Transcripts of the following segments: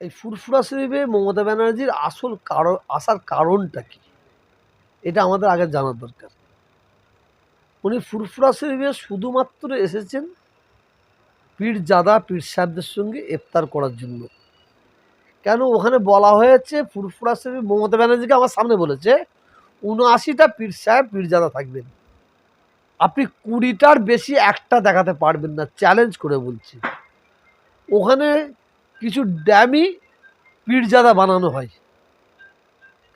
এই ফুরফুরা শরীফে মমতা ব্যানার্জির আসল কারণ, আসার কারণটা কি? এটা আমাদের আগে জানার দরকার। উনি ফুরফুরা শরীফে শুধুমাত্র এসেছেন পীরজাদা পীর সাহেবদের সঙ্গে ইফতার করার জন্য। কেন ওখানে বলা হয়েছে ফুরফুরা শরীফ মমতা ব্যানার্জিকে আমার সামনে বলেছে, উনআশিটা পীর সাহেব পীরজাদা থাকবেন। আপনি কুড়িটার বেশি একটা দেখাতে পারবেন না চ্যালেঞ্জ করে বলছি। ওখানে কিছু ড্যামি পীরজাদা বানানো হয়।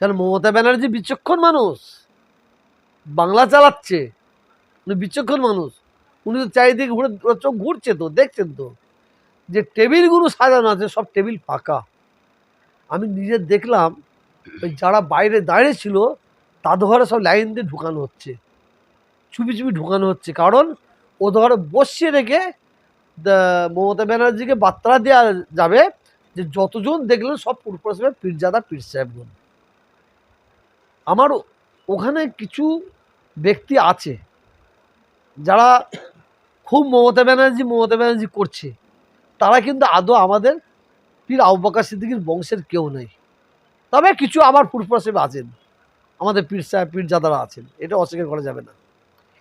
কারণ মমতা ব্যানার্জি বিচক্ষণ মানুষ। বাংলা চালাচ্ছে। উনি বিচক্ষণ মানুষ। উনি তো চারিদিকে ঘুরে চোখ ঘুরছে তো, দেখছেন তো। যে টেবিলগুলো সাজানো আছে, সব টেবিল ফাঁকা। আমি নিজে দেখলাম, ওই যারা বাইরে দাঁড়িয়ে ছিল, তাদের ঘরে সব লাইন দিয়ে ঢুকানো হচ্ছে। চুপি চুপি ঢুকানো হচ্ছে। কারণ, ও ধরে বসিয়ে রেখে মমতা ব্যানার্জিকে বার্তা দেওয়া যাবে যে যতজন দেখলেন সব পুরপুর সাহেব পীরজাদা, পীর সাহেবগণ। আমার ওখানে কিছু ব্যক্তি আছে যারা খুব মমতা ব্যানার্জি মমতা ব্যানার্জি করছে। তারা কিন্তু আদৌ আমাদের পীর আউবাকা সিদ্দিকির বংশের কেউ নেই। তবে কিছু আবার পুরপুর সাহেব আছেন। আমাদের পীর সাহেব, পীরজাদারা আছেন। এটা অস্বীকার করা যাবে না।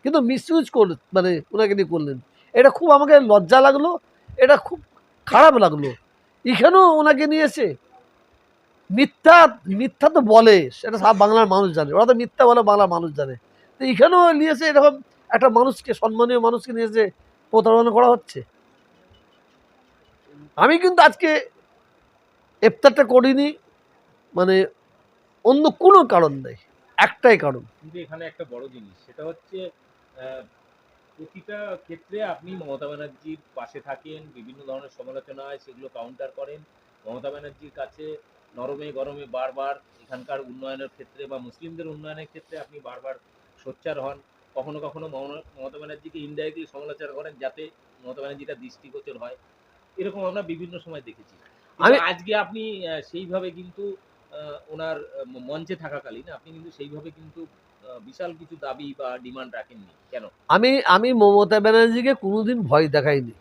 কিন্তু মিসইউজ কর মানে ওনাকে নিয়ে করলেন। এটা খুব আমাকে লজ্জা লাগল, এটা খুব খারাপ লাগল। এখানেও ওনাকে নিয়েছে মিথ্যা মিথ্যা তো বলে, সেটা সব বাংলার মানুষ জানে, ওরা তো মিথ্যা বলে বাংলার মানুষ জানে। তো এখানেও নিয়েছে এরকম একটা মানুষকে, সম্মানীয় মানুষকে নিয়েছে প্রতারণা করা হচ্ছে। আমি কিন্তু আজকে ইফতারটা করিনি মানে অন্য কোনো কারণ নেই, একটাই কারণ। কিন্তু এখানে একটা বড় জিনিস, সেটা হচ্ছে প্রতিটা ক্ষেত্রে আপনি মমতা ব্যানার্জির পাশে থাকেন বিভিন্ন ধরনের সমালোচনা হয় সেগুলো কাউন্টার করেন। মমতা ব্যানার্জির কাছে নরমে গরমে বারবার এখানকার উন্নয়নের ক্ষেত্রে বা মুসলিমদের উন্নয়নের ক্ষেত্রে আপনি বারবার সোচ্চার হন। কখনো কখনো মমতা ব্যানার্জিকে ইনডাইরেক্টলি সমালোচনা করেন যাতে মমতা ব্যানার্জিটা দৃষ্টিগোচর হয়। এরকম আমরা বিভিন্ন সময় দেখেছি। আমি- আজকে আপনি সেইভাবে কিন্তু ওনার মঞ্চে থাকাকালীন আপনি কিন্তু সেইভাবে কিন্তু বিশাল কিছু দাবি বা ডিমান্ড রাখেননি। কেন? আমি আমি মমতা ব্যানার্জিকে কোনোদিন ভয় দেখাইনি।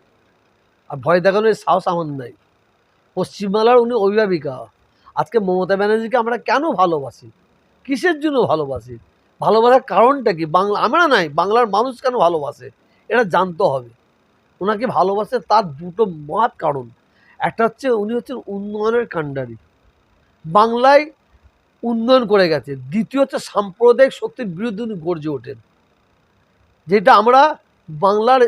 আর ভয় দেখানোর সাহস আমার নাই। পশ্চিমবাংলার উনি অভিভাবিকা। আজকে মমতা ব্যানার্জিকে আমরা কেন ভালোবাসি? কিসের জন্য ভালোবাসি? ভালোবাসার কারণটা কি? বাংলা, আমরা নাই, বাংলার মানুষ কেন ভালোবাসে? এটা জানতে হবে। ওনাকে ভালোবাসে তার দুটো মহৎ কারণ। একটা হচ্ছে উনি হচ্ছেন উন্নয়নের কাণ্ডারি। বাংলায় উন্নয়ন করে গেছে। দ্বিতীয় হচ্ছে সাম্প্রদায়িক শক্তির বিরুদ্ধে উনি গর্জে ওঠেন। যেটা আমরা বাংলার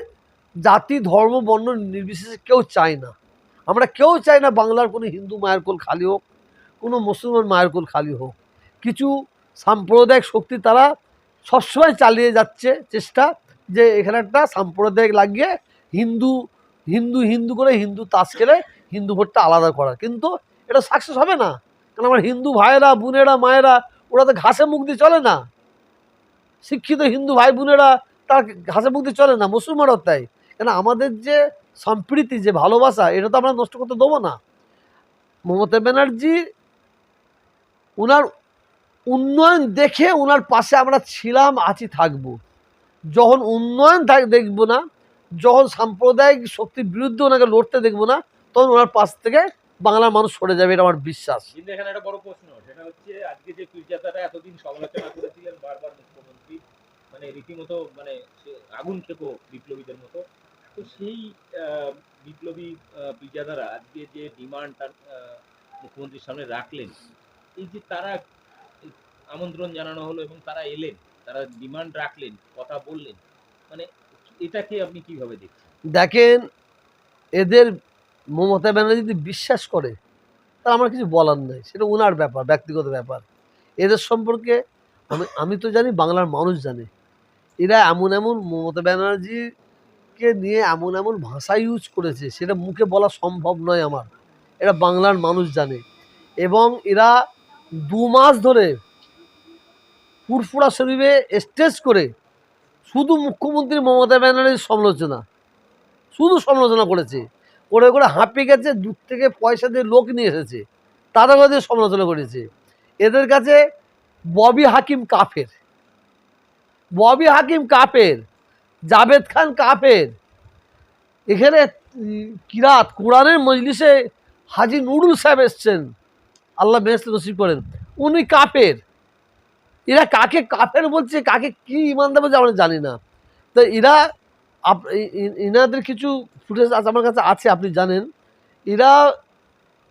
জাতি, ধর্ম, বর্ণ নির্বিশেষে কেউ চাই না। আমরা কেউ চাই না বাংলার কোনো হিন্দু মায়ের কোল খালি হোক, কোনো মুসলমান মায়ের কোল খালি হোক। কিছু সাম্প্রদায়িক শক্তি তারা সবসময় চালিয়ে যাচ্ছে চেষ্টা যে এখানে একটা সাম্প্রদায়িক লাগিয়ে হিন্দু হিন্দু হিন্দু করে হিন্দু তাস খেলে হিন্দু ভোটটা আলাদা করা কিন্তু এটা সাকসেস হবে না। কারণ আমার হিন্দু ভাইয়েরা, বোনেরা, মায়েরা, ওরা তো ঘাসে মুখ দিয়ে চলে না। শিক্ষিত হিন্দু ভাই, বোনেরা, তার ঘাসে মুখ দিয়ে চলে না মুসলমানও তাই। কেন আমাদের যে সম্প্রীতি, যে ভালোবাসা, এটা তো আমরা নষ্ট করতে দেবো না। মমতা ব্যানার্জি ওনার উন্নয়ন দেখে ওনার পাশে আমরা ছিলাম, আছি, থাকব। যখন উন্নয়ন থাক, দেখব না, যখন সাম্প্রদায়িক শক্তির বিরুদ্ধে ওনাকে লড়তে দেখব না, তখন ওনার পাশ থেকে বাংলার মানুষ সরে যাবে এটা আমার বিশ্বাস। কিন্তু এখানে একটা বড় প্রশ্ন সেটা হচ্ছে আজকে যে এতদিন সমালোচনা করেছিলেন বারবার মুখ্যমন্ত্রী মানে রীতিমতো মানে সে আগুন বিপ্লবীদের মতো তো সেই বিপ্লবী আজকে যে ডিমান্ড তার মুখ্যমন্ত্রীর সামনে রাখলেন এই যে তারা আমন্ত্রণ জানানো হলো এবং তারা এলেন তারা ডিমান্ড রাখলেন কথা বললেন মানে এটাকে আপনি কীভাবে দেখছেন? দেখেন এদের মমতা ব্যানার্জি যদি বিশ্বাস করে তা আমার কিছু বলার নেই। সেটা ওনার ব্যাপার, ব্যক্তিগত ব্যাপার। এদের সম্পর্কে আমি আমি তো জানি, বাংলার মানুষ জানে। এরা এমন এমন মমতা ব্যানার্জিকে নিয়ে এমন এমন ভাষা ইউজ করেছে, সেটা মুখে বলা সম্ভব নয় আমার। এটা বাংলার মানুষ জানে। এবং এরা দু মাস ধরে ফুরফুরা শরীফে স্টেজ করে শুধু মুখ্যমন্ত্রী মমতা ব্যানার্জির সমালোচনা, শুধু সমালোচনা করেছে। করে করে হাঁপিয়ে গেছে, দূর থেকে পয়সা দিয়ে লোক নিয়ে এসেছে। তাদের কাছে সমালোচনা করেছে। এদের কাছে ববি হাকিম কাফের। ববি হাকিম কাফের, জাভেদ খান কাফের। এখানে কিরাত কোরআনের মজলিসে হাজি নুরুল সাহেব এসছেন। আল্লাহ বেহেস্ত নসিব করেন। উনি কাপের এরা কাকে কাফের বলছে, কাকে কি ইমান দেবে আমরা জানি না। তো এরা ইনাদের কিছু ফুটেজ আছে আমার কাছে আছে, আপনি জানেন। এরা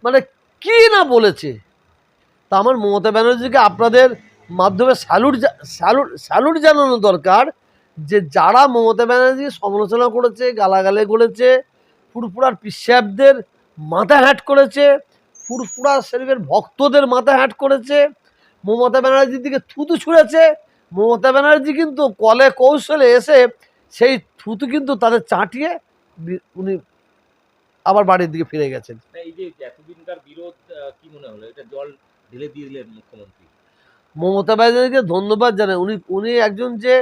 মানে কি না বলেছে? তা আমার মমতা ব্যানার্জিকে আপনাদের মাধ্যমে স্যালুট স্যালুট স্যালুট জানানো দরকার যে যারা মমতা ব্যানার্জি সমালোচনা করেছে, গালাগালে করেছে, ফুরফুরার পিসাবদের মাথা হ্যাট করেছে, ফুরফুরা শরীফের ভক্তদের মাথা হ্যাট করেছে, মমতা ব্যানার্জির দিকে থুতু ছুঁড়েছে। মমতা ব্যানার্জি কিন্তু কলে কৌশলে এসে সেই থুতু কিন্তু তাদের চাটিয়ে উনি আবার বাড়ির দিকে ফিরে গেছেন। এই যে এতদিনকার বিরোধ কি মনে হলো? এটা জল ঢেলে দিলেন মুখ্যমন্ত্রী। মমতা ব্যানার্জিকে ধন্যবাদ জানাই। উনি উনি একজন যে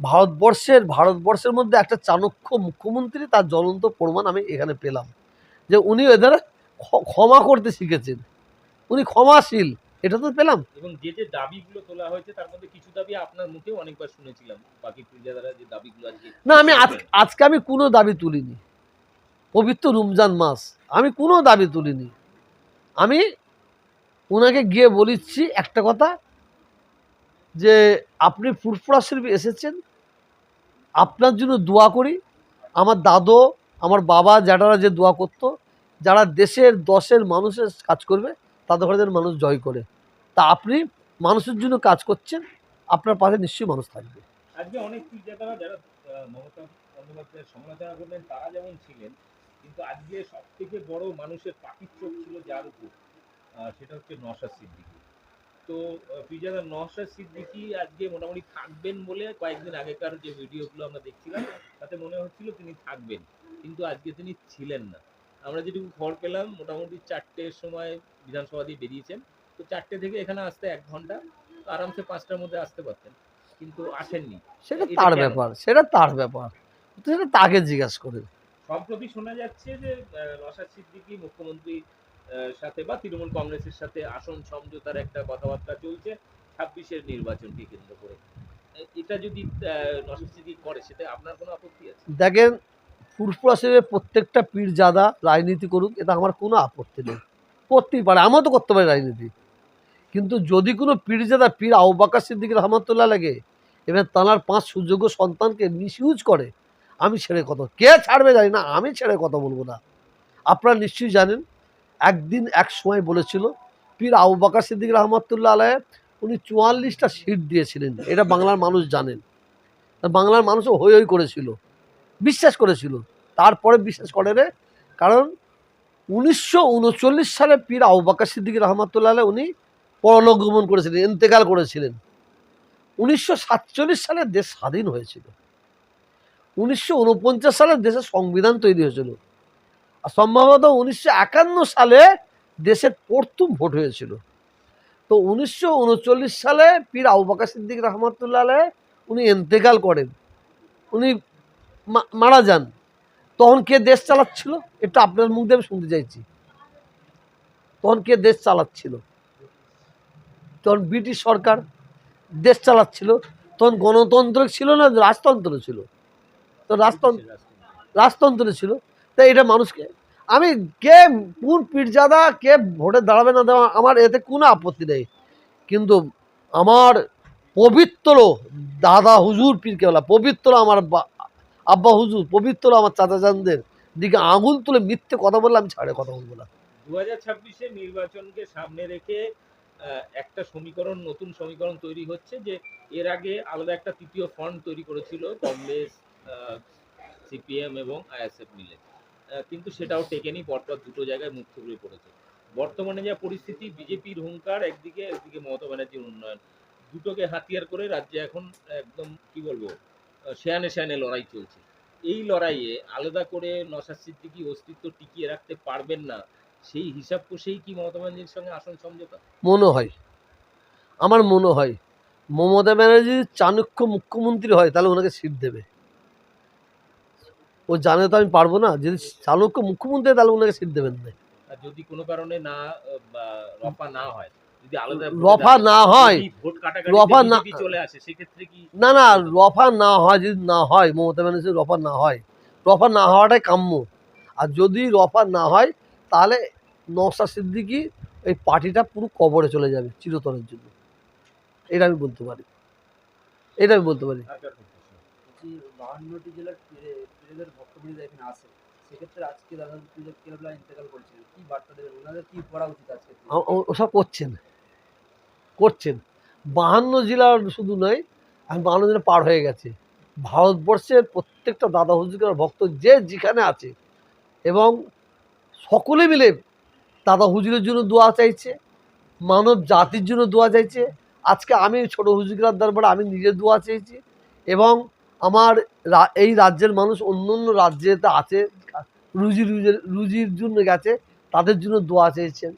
ভারতবর্ষের ভারতবর্ষের মধ্যে একটা চাণক্য মুখ্যমন্ত্রী তার জ্বলন্ত প্রমাণ আমি এখানে পেলাম। যে উনি এদের ক্ষমা করতে শিখেছেন। উনি ক্ষমাশীল। এটা তো পেলাম। এবং যে যে দাবিগুলো তোলা হয়েছে তার মধ্যে কিছু দাবি আপনার মুখেও অনেকবার শুনেছিলাম। বাকি ফিরজাদারা যে দাবিগুলো আজকে না আমি আজ আজকে আমি কোনো দাবি তুলিনি। পবিত্র রমজান মাস। আমি কোনো দাবি তুলিনি। আমি ওনাকে গিয়ে বলিচ্ছি একটা কথা যে আপনি ফুরফুরা শরীফ এসেছেন। আপনার জন্য দোয়া করি। আমার দাদু আমার বাবা জ্যাঠারা যে দোয়া করতো যারা দেশের দশের মানুষের কাজ করবে তাদের ঘরে মানুষ জয় করে। তা আপনি মানুষের জন্য কাজ করছেন, আপনার পাশে নিশ্চয়ই মানুষ থাকবে। আজকে অনেক যারা মমতা তারা যেমন ছিলেন, কিন্তু আজকে সব থেকে বড় মানুষের ছিল যার উপর সেটা হচ্ছে সিদ্দিকী। তো সিদ্দিকী আজকে মোটামুটি থাকবেন বলে কয়েকদিন আগেকার যে ভিডিওগুলো আমরা দেখছিলাম, তাতে মনে হচ্ছিল তিনি থাকবেন, কিন্তু আজকে তিনি ছিলেন না। আমরা যেটুকু খবর পেলাম, মোটামুটি চারটের সময় বিধানসভা দিয়ে বেরিয়েছেন তো চারটে থেকে এখানে আসতে এক ঘণ্টা আরামসে পাঁচটার মধ্যে আসতে পারতেন। কিন্তু আসেননি। সেটা তার ব্যাপার সেটা তার ব্যাপার। তো সেটা তাকে জিজ্ঞাসা করে। সম্প্রতি শোনা যাচ্ছে যে নওশাদ সিদ্দিকী মুখ্যমন্ত্রী সাথে বা তৃণমূল কংগ্রেসের সাথে আসন সমঝোতার একটা কথাবার্তা চলছে ছাব্বিশের নির্বাচনকে কেন্দ্র করে। এটা যদি নওশাদ সিদ্দিকী করে সেটা আপনার কোনো আপত্তি আছে? দেখেন ফুরফুরা শরীফের প্রত্যেকটা পীরজাদা রাজনীতি করুক এটা আমার কোনো আপত্তি নেই। করতেই পারে আমিও তো করতে পারি রাজনীতি। কিন্তু যদি কোনো পীরজাদা পীর আউবাকার সিদ্দিক রহমতুল্লাহ লাগে, এবার তাঁর পাঁচ সুযোগ্য সন্তানকে মিসইউজ করে, আমি ছেড়ে কথা কে ছাড়বে জানি না, আমি ছেড়ে কথা বলব না। আপনারা নিশ্চয়ই জানেন, একদিন এক সময় বলেছিল, পীর আউবাকার সিদ্দিক রহমতুল্লাহ আলহ উনি চুয়াল্লিশটা সিট দিয়েছিলেন। এটা বাংলার মানুষ জানেন। বাংলার মানুষও হই হই করেছিল, বিশ্বাস করেছিল। তারপরে বিশ্বাস করে রে, কারণ উনিশশো উনচল্লিশ সালে পীর আউবাকা সিদ্দিক রহমতুল্লাহ উনি পরলোক গমন করেছিলেন, ইন্তেকাল করেছিলেন। উনিশশো সাতচল্লিশ সালে দেশ স্বাধীন হয়েছিল। উনিশশো উনপঞ্চাশ সালে দেশের সংবিধান তৈরি হয়েছিল। আর সম্ভবত উনিশশো একান্ন সালে দেশের প্রথম ভোট হয়েছিল। তো উনিশশো উনচল্লিশ সালে পীর আউবাকা সিদ্দিক রহমতুল্লাহ উনি ইন্তেকাল করেন। উনি মারা যান। তখন কে দেশ চালাচ্ছিল? এটা আপনার মুখ দিয়ে আমি শুনতে চাইছি। তখন কে দেশ চালাচ্ছিল? তখন ব্রিটিশ সরকার দেশ চালাচ্ছিল, তখন গণতন্ত্র ছিল না, রাজতন্ত্র ছিল। তো রাজতন্ত্র রাজতন্ত্র ছিল। তাই এটা মানুষকে, আমি কে কোন পীরজাদা, কে ভোটে দাঁড়াবে না দেওয়া, আমার এতে কোনো আপত্তি নেই। কিন্তু আমার পবিত্র দাদা হুজুর পীরকে বলা পবিত্র আমার আব্বা হুজুর, পবিত্র আমার চাচা চানদের দিকে আঙুল তুলে মিথ্যে কথা বললে আমি ছাড়ে কথা বলব না। দু হাজার নির্বাচনকে সামনে রেখে একটা সমীকরণ, নতুন সমীকরণ তৈরি হচ্ছে যে এর আগে আলাদা একটা তৃতীয় ফ্রন্ট তৈরি করেছিল কংগ্রেস সিপিএম এবং আইএসএফ মিলে। কিন্তু সেটাও টেকেনি, পরপর দুটো জায়গায় মুখ থুবড়ে পড়েছে। বর্তমানে যা পরিস্থিতি, বিজেপির হুঙ্কার একদিকে একদিকে মমতা ব্যানার্জির উন্নয়ন। দুটোকে হাতিয়ার করে রাজ্যে এখন একদম, কি বলব শেয়ানে শেয়ানে লড়াই চলছে। এই লড়াইয়ে আলাদা করে নসাদ সিদ্দিকি অস্তিত্ব টিকিয়ে রাখতে পারবেন না সেই হিসাব কষেই কি মমতা ব্যানার্জির সঙ্গে আসন সমঝোতা? মনে হয়। আমার মনে হয়। মমতা ব্যানার্জি চাণক্য মুখ্যমন্ত্রী হয় তাহলে ওনাকে সিট দেবে। ও জানে তো আমি পারব না। যদি চাণক্য মুখ্যমন্ত্রী তাহলে ওনাকে সিট দেবেন না। যদি কোনো কারণে না রফা না হয় রফা না হয় রফা না- চলে আসে সেক্ষেত্রে কি? না না রফা না হয় যদি না হয় মমতা ব্যানার্জি রফা না হয় রফা না হওয়াটাই কাম্য। আর যদি রফা না হয় তাহলে নওশাদ সিদ্দিকি এই পার্টিটা পুরো কবরে চলে যাবে চিরতরের জন্য। এটা আমি বলতে পারি। এটা আমি বলতে পারি। আর কার প্রত্যাশা? বলছি বাহান্নটি জেলার পীরে- ভক্তবৃন্দ এখানে আসে সেক্ষেত্রে আজকে দাদা পীরের কেবলা ইন্তেকাল করেছিলেন কি বার্তা দেবেন? ওনাদের কি করা উচিত আজকে? আ- ও- ওসব করছেন। করছেন। বাহান্ন জেলার শুধু নয় এখন বাহান্ন জেলা পার হয়ে গেছে। ভারতবর্ষের প্রত্যেকটা দাদা হুজুরের ভক্ত যে যেখানে আছে এবং সকলে মিলে দাদা হুজুরের জন্য দোয়া চাইছে, মানব জাতির জন্য দোয়া চাইছে। আজকে আমি ছোট হুজুরার দরবারে আমি নিজের দোয়া চেয়েছি এবং আমার এই রাজ্যের মানুষ অন্য অন্য রাজ্যেতে আছে, রুজি রুজির রুজির জন্য গেছে, তাদের জন্য দোয়া চেয়েছেন